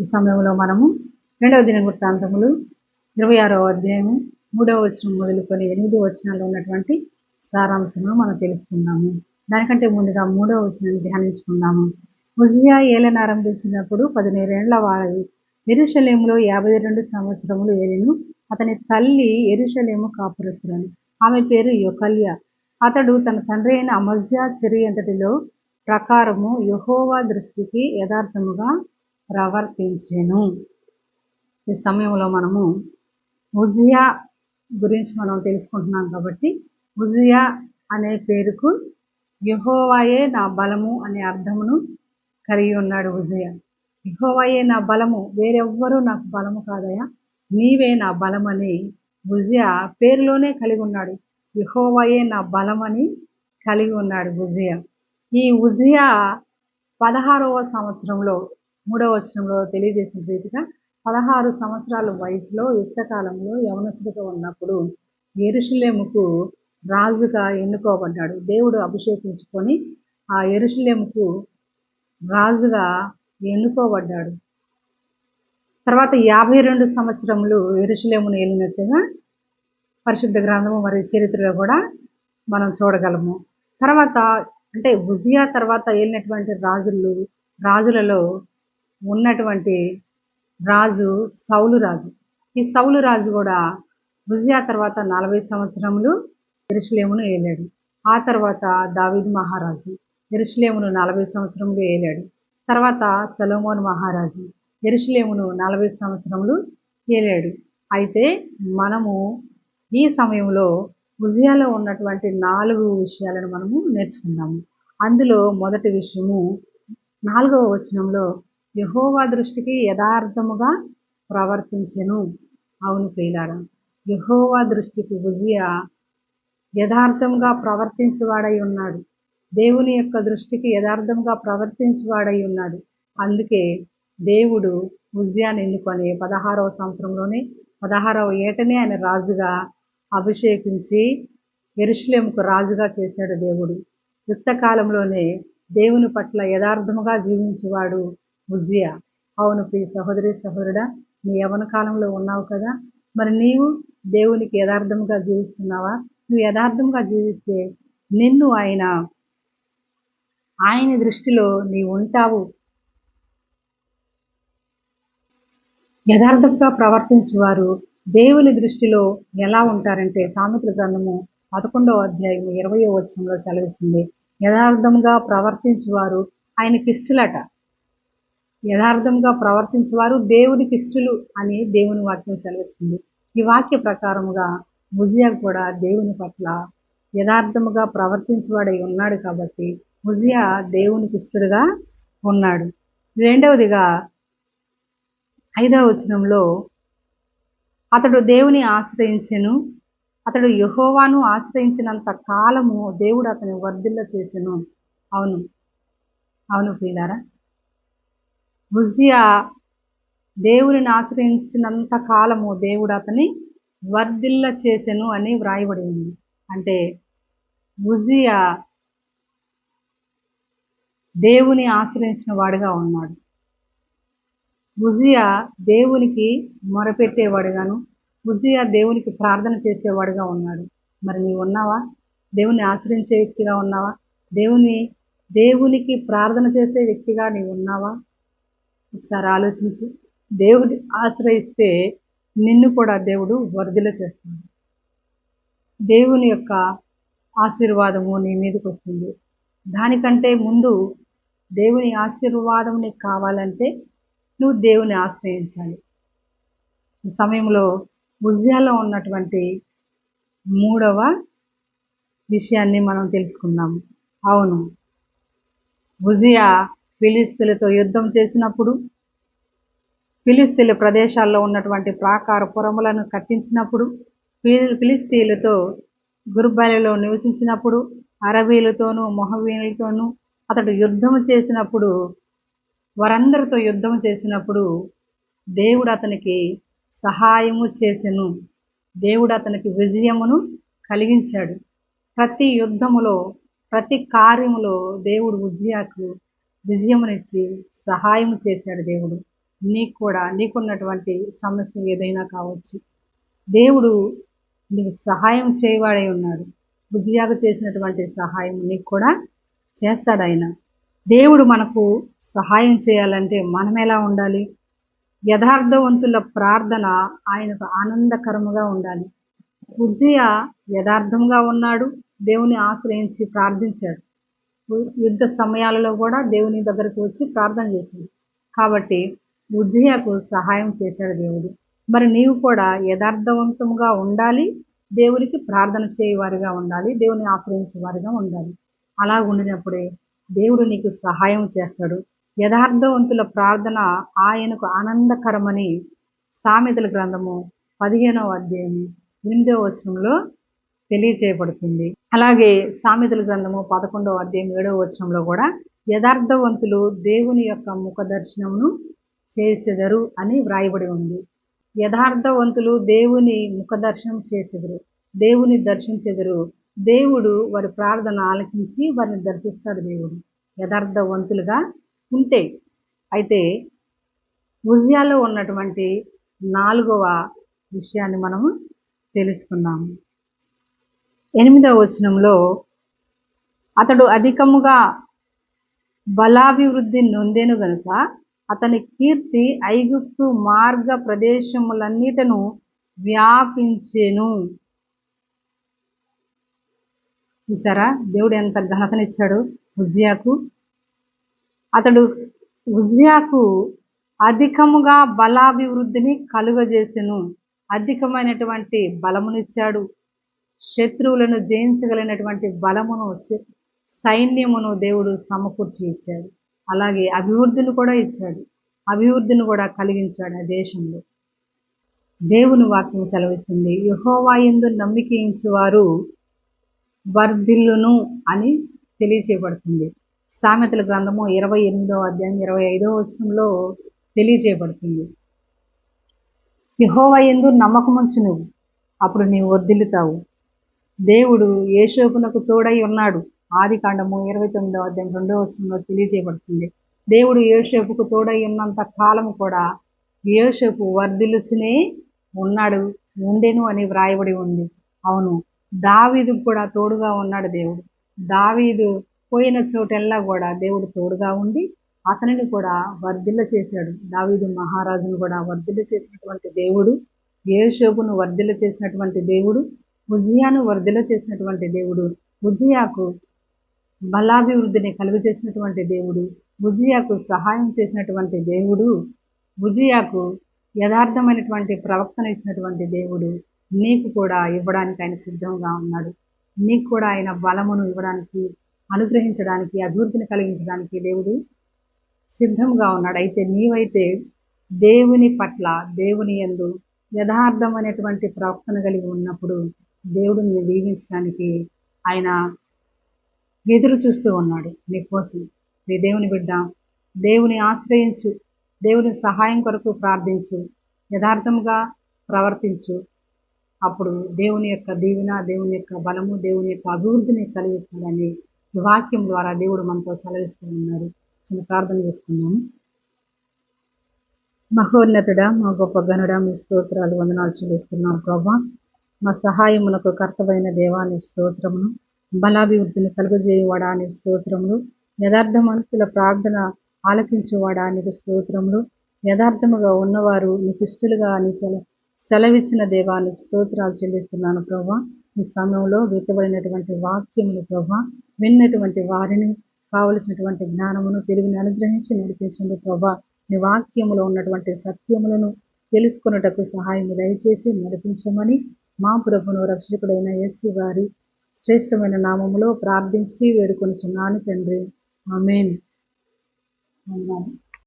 ఈ సమయంలో మనము రెండవ దిన వృత్తాంతములు ఇరవై ఆరవ అధ్యాయము మూడవ వచనం మొదలుకొని ఎనిమిది వచనాల్లో ఉన్నటువంటి సారాంశము మనం తెలుసుకుందాము. దానికంటే ముందుగా మూడవ వచనాన్ని ధ్యానించుకుందాము. ఉజియా ఏలన ఆరంభించినప్పుడు పదిహేనేళ్ళ వాడవి ఎరుషలేములో యాభై రెండు సంవత్సరములు ఏలిను. అతని తల్లి ఎరుషలేము కాపురస్తురాలు ఆమె పేరు యొకల్య. అతడు తన తండ్రి అయిన అమజ్యా చెరి అంతటిలో ప్రకారము యహోవా దృష్టికి యథార్థముగా ప్రవర్తించెను. ఈ సమయంలో మనము ఉజియా గురించి మనం తెలుసుకుంటున్నాం కాబట్టి ఉజియా అనే పేరుకు యహోవాయే నా బలము అనే అర్థమును కలిగి ఉన్నాడు ఉజియా యహోవాయే నా బలము వేరెవ్వరూ నాకు బలము కాదయా? నీవే నా బలమని ఉజియా పేరులోనే కలిగి ఉన్నాడు. యహోవాయే నా బలమని కలిగి ఉన్నాడు ఉజియా ఈ ఉజియా పదహారవ సంవత్సరంలో మూడవ వచనంలో తెలియజేసిన రీతిగా పదహారు సంవత్సరాల వయసులో యుక్తకాలంలో యవనసుడిగా ఉన్నప్పుడు ఎరుషులేముకు రాజుగా ఎన్నుకోబడ్డాడు. దేవుడు అభిషేకించుకొని ఆ ఎరుషులేముకు రాజుగా ఎన్నుకోబడ్డాడు. తర్వాత యాభై రెండు సంవత్సరములు ఎరుషులేమును వెళ్ళినట్టుగా పరిశుద్ధ గ్రంథము మరియు చరిత్రలో కూడా మనం చూడగలము. తర్వాత అంటే ఉజియా తర్వాత వెళ్ళినటువంటి రాజులు రాజులలో ఉన్నటువంటి రాజు సౌలు రాజు. ఈ సౌలు రాజు కూడా ఉజియా తర్వాత నలభై సంవత్సరములు ఎరుసలేమును ఏలాడు. ఆ తర్వాత దావిద్ మహారాజు ఎరుసలేమును నలభై సంవత్సరములు ఏలాడు. తర్వాత సలోమోన్ మహారాజు ఎరుసలేమును నలభై సంవత్సరములు ఏలాడు. అయితే మనము ఈ సమయంలో ఉజియాలో ఉన్నటువంటి నాలుగు విషయాలను మనము నేర్చుకుందాము. అందులో మొదటి విషయము నాలుగవ వచనంలో యహోవా దృష్టికి యథార్థముగా ప్రవర్తించెను. అవును ప్రియులారా యహోవా దృష్టికి ఉజియా యథార్థంగా ప్రవర్తించువాడై ఉన్నాడు. దేవుని యొక్క దృష్టికి యథార్థంగా ప్రవర్తించువాడై ఉన్నాడు. అందుకే దేవుడు ఉజియాని ఎన్నుకొని పదహారవ సంవత్సరంలోనే పదహారవ ఏటనే ఆయన రాజుగా అభిషేకించి ఎరుషులేముకు రాజుగా చేశాడు దేవుడు. యుక్త కాలంలోనే దేవుని పట్ల యథార్థముగా జీవించేవాడు. ఉజియా అవును ప్రియ సహోదరి సహోదరుడా నీ యవన కాలంలో ఉన్నావు కదా. మరి నీవు దేవునికి యథార్థంగా జీవిస్తున్నావా? నువ్వు యథార్థంగా జీవిస్తే నిన్ను ఆయన ఆయన దృష్టిలో నీవు ఉంటావు. యథార్థంగా ప్రవర్తించేవారు దేవుని దృష్టిలో ఎలా ఉంటారంటే సామెతల గ్రంథము పదకొండవ అధ్యాయం ఇరవయో వచనంలో సెలవిస్తుంది. యథార్థంగా ప్రవర్తించేవారు ఆయనకిష్టలట. యథార్థంగా ప్రవర్తించేవారు దేవునికి ఇష్టలు అని దేవుని వాక్యం సెలవిస్తుంది. ఈ వాక్య ప్రకారముగా ముజియా కూడా దేవుని పట్ల యథార్థముగా ప్రవర్తించేవాడై ఉన్నాడు కాబట్టి ముజియా దేవునికి ఇష్టడుగా ఉన్నాడు. రెండవదిగా ఐదవ వచనంలో అతడు దేవుని ఆశ్రయించెను అతడు యహోవాను ఆశ్రయించినంత కాలము దేవుడు అతని వర్ధిల్ల చేసెను. అవును. అవును ప్రియులారా ఉజియా దేవుని ఆశ్రయించినంత కాలము దేవుడు అతని వర్ధిల్ల చేసెను అని వ్రాయబడి ఉంది. అంటే ఉజియా దేవుని ఆశ్రయించిన వాడుగా ఉన్నాడు. ఉజియా దేవునికి మొరపెట్టేవాడుగాను ఉజియా దేవునికి ప్రార్థన చేసేవాడుగా ఉన్నాడు. మరి నీవు ఉన్నావా? దేవుని ఆశ్రయించే వ్యక్తిగా ఉన్నావా? దేవుని దేవునికి ప్రార్థన చేసే వ్యక్తిగా నీవు ఉన్నావా? ఒకసారి ఆలోచించు. దేవుని ఆశ్రయిస్తే నిన్ను కూడా దేవుడు వరదల చేస్తాడు. దేవుని యొక్క ఆశీర్వాదము నీ మీదకి వస్తుంది. దానికంటే ముందు దేవుని ఆశీర్వాదం నీకు కావాలంటే నువ్వు దేవుని ఆశ్రయించాలి. ఈ సమయంలో ఉజ్యాలో ఉన్నటువంటి మూడవ విషయాన్ని మనం తెలుసుకున్నాము అవును. ఉజియా ఫిలిస్తులతో యుద్ధం చేసినప్పుడు ఫిలిస్తీన్ల ప్రదేశాల్లో ఉన్నటువంటి ప్రాకార పురములను కట్టించినప్పుడు ఫిలిస్తీన్లతో గుర్బలలో నివసించినప్పుడు అరబీలతోనూ మొహవీనులతోనూ అతడు యుద్ధం చేసినప్పుడు వారందరితో యుద్ధం చేసినప్పుడు దేవుడు అతనికి సహాయము చేసెను. దేవుడు అతనికి విజయమును కలిగించాడు. ప్రతి యుద్ధములో ప్రతి కార్యములో దేవుడు ఉజ్జయాకు విజయమునిచ్చి సహాయము చేశాడు దేవుడు. నీకు కూడా నీకున్నటువంటి సమస్య ఏదైనా కావచ్చు. దేవుడు నీకు సహాయం చేయవాడై ఉన్నాడు. బుజ్జియాకు చేసినటువంటి సహాయం నీకు కూడా చేస్తాడు ఆయన. దేవుడు మనకు సహాయం చేయాలంటే మనం ఎలా ఉండాలి? యథార్థవంతుల ప్రార్థన ఆయనకు ఆనందకరముగా ఉండాలి. విజయ యథార్థంగా ఉన్నాడు. దేవుని ఆశ్రయించి ప్రార్థించాడు. యుద్ధ సమయాలలో కూడా దేవుని దగ్గరకు వచ్చి ప్రార్థన చేసింది కాబట్టి ఉజ్జయాకు సహాయం చేశాడు దేవుడు. మరి నీవు కూడా యథార్థవంతంగా ఉండాలి దేవునికి ప్రార్థన చేయవారిగా ఉండాలి దేవుని ఆశ్రయించేవారిగా ఉండాలి. అలా ఉండినప్పుడే దేవుడు నీకు సహాయం చేస్తాడు. యథార్థవంతుల ప్రార్థన ఆయనకు ఆనందకరమని సామెతల గ్రంథము పదిహేనవ అధ్యాయం ఎనిమిదవ వచనంలో తెలియచేయబడుతుంది. అలాగే సామెతల గ్రంథము పదకొండవ అధ్యాయం ఏడవ వచనంలో కూడా యథార్థవంతులు దేవుని యొక్క ముఖ దర్శనమును చేసెదరు అని వ్రాయబడి ఉంది. యథార్థవంతులు దేవుని ముఖ దర్శనం చేసెదరు దేవుని దర్శించెదరు. దేవుడు వారి ప్రార్థన ఆలకించి వారిని దర్శిస్తాడు దేవుడు. యథార్థవంతులుగా ఉంటే అయితే ఉజియాలో ఉన్నటువంటి నాలుగవ విషయాన్ని మనము తెలుసుకున్నాము ఎనిమిదవ వచనంలో అతడు అధికముగా బలాభివృద్ధి నొందెను గనుక అతని కీర్తి ఐగుప్తు మార్గ ప్రదేశములన్నిటను వ్యాపించెను. చూసారా? దేవుడు ఎంత ఘనతనిచ్చాడు ఉజ్జియాకు. అతడు ఉజ్జియాకు అధికముగా బలాభివృద్ధిని కలుగజేసెను. అధికమైనటువంటి బలమునిచ్చాడు. శత్రువులను జయించగలిగినటువంటి బలమును సైన్యమును దేవుడు సమకూర్చి ఇచ్చాడు. అలాగే అభివృద్ధిని కూడా ఇచ్చాడు. అభివృద్ధిని కూడా కలిగించాడు ఆ దేశంలో. దేవుని వాక్యం సెలవిస్తుంది. యహోవా ఎందు నమ్మికించువారు వర్ధిల్లును అని తెలియచేయబడుతుంది. సామెతల గ్రంథము ఇరవై ఎనిమిదవ అధ్యాయం ఇరవై ఐదవ వచనంలో తెలియజేయబడుతుంది యహోవా ఎందు నమ్మకముంచు నువ్వు అప్పుడు నీవు వర్ధిల్లుతావు. దేవుడు ఏషోపునకు తోడై ఉన్నాడు. ఆది కాండము ఇరవై తొమ్మిదవ అధ్యాయం రెండవ వచనంలో తెలియజేయబడుతుంది. దేవుడు యేషోపుకు తోడై ఉన్నంత కాలం కూడా యేషోపు వర్ధిల్లుచునే ఉన్నాడు ఉండెను అని వ్రాయబడి ఉంది. అవును దావీదు కూడా తోడుగా ఉన్నాడు దేవుడు. దావీదు పోయిన చోటెల్లా కూడా దేవుడు తోడుగా ఉండి అతనిని కూడా వర్ధిల్ల చేశాడు. దావీదు మహారాజును కూడా వర్ధిల్ల చేసినటువంటి దేవుడు ఏషోపును వర్ధిల్ల చేసినటువంటి దేవుడు ఉజియాను వర్ధిల్ల చేసినటువంటి దేవుడు ఉజియాకు బలాభివృద్ధిని కలుగు చేసినటువంటి దేవుడు ఉజియాకు సహాయం చేసినటువంటి దేవుడు ఉజియాకు యథార్థమైనటువంటి ప్రవక్తను ఇచ్చినటువంటి దేవుడు నీకు కూడా ఇవ్వడానికి ఆయన సిద్ధంగా ఉన్నాడు. నీకు కూడా ఆయన బలమును ఇవ్వడానికి అనుగ్రహించడానికి అభివృద్ధిని కలిగించడానికి దేవుడు సిద్ధంగా ఉన్నాడు. అయితే నీవైతే దేవుని పట్ల దేవుని యందు యథార్థమైనటువంటి ప్రవక్తను కలిగి ఉన్నప్పుడు దేవుడిని దీవించడానికి ఆయన ఎదురు చూస్తూ ఉన్నాడు. నీకోసం నీ దేవుని బిడ్డ దేవుని ఆశ్రయించు దేవుని సహాయం కొరకు ప్రార్థించు యథార్థంగా ప్రవర్తించు. అప్పుడు దేవుని యొక్క దీవెన దేవుని యొక్క బలము దేవుని యొక్క అభివృద్ధిని కలిగిస్తాడని వాక్యం ద్వారా దేవుడు మనతో సెలవిస్తూ ఉన్నాడు. చిన్న ప్రార్థన చేసుకున్నాము మహోన్నతుడా మా గొప్ప గనుడా మీ స్తోత్రాలు వందనాలు చెల్లిస్తున్నాం ప్రభా. మా సహాయమునకు కర్తవైన దేవాని స్తోత్రమును బలాభివృద్ధిని కలుగజేయువాడా నీ స్తోత్రములు యథార్థవంతుల ప్రార్థన ఆలకించేవాడా నీకు స్తోత్రములు యథార్థముగా ఉన్నవారు నీకు ఇష్టలుగా చెల సెలవిచ్చిన దేవానికి స్తోత్రాలు చెల్లిస్తున్నాను ప్రభా ఈ సమయంలో వెతబడినటువంటి వాక్యములు ప్రభా విన్నటువంటి వారిని కావలసినటువంటి జ్ఞానమును తెలివిని అనుగ్రహించి నడిపించండి ప్రభా నీ వాక్యములో ఉన్నటువంటి సత్యములను తెలుసుకొనుటకు సహాయం దయచేసి నడిపించమని మా ప్రభును రక్షకుడైన యేసు వారి శ్రేష్టమైన నామములో ప్రార్థించి వేడుకొనిచున్నాను తండ్రి. ఆమెన్. వందనాలు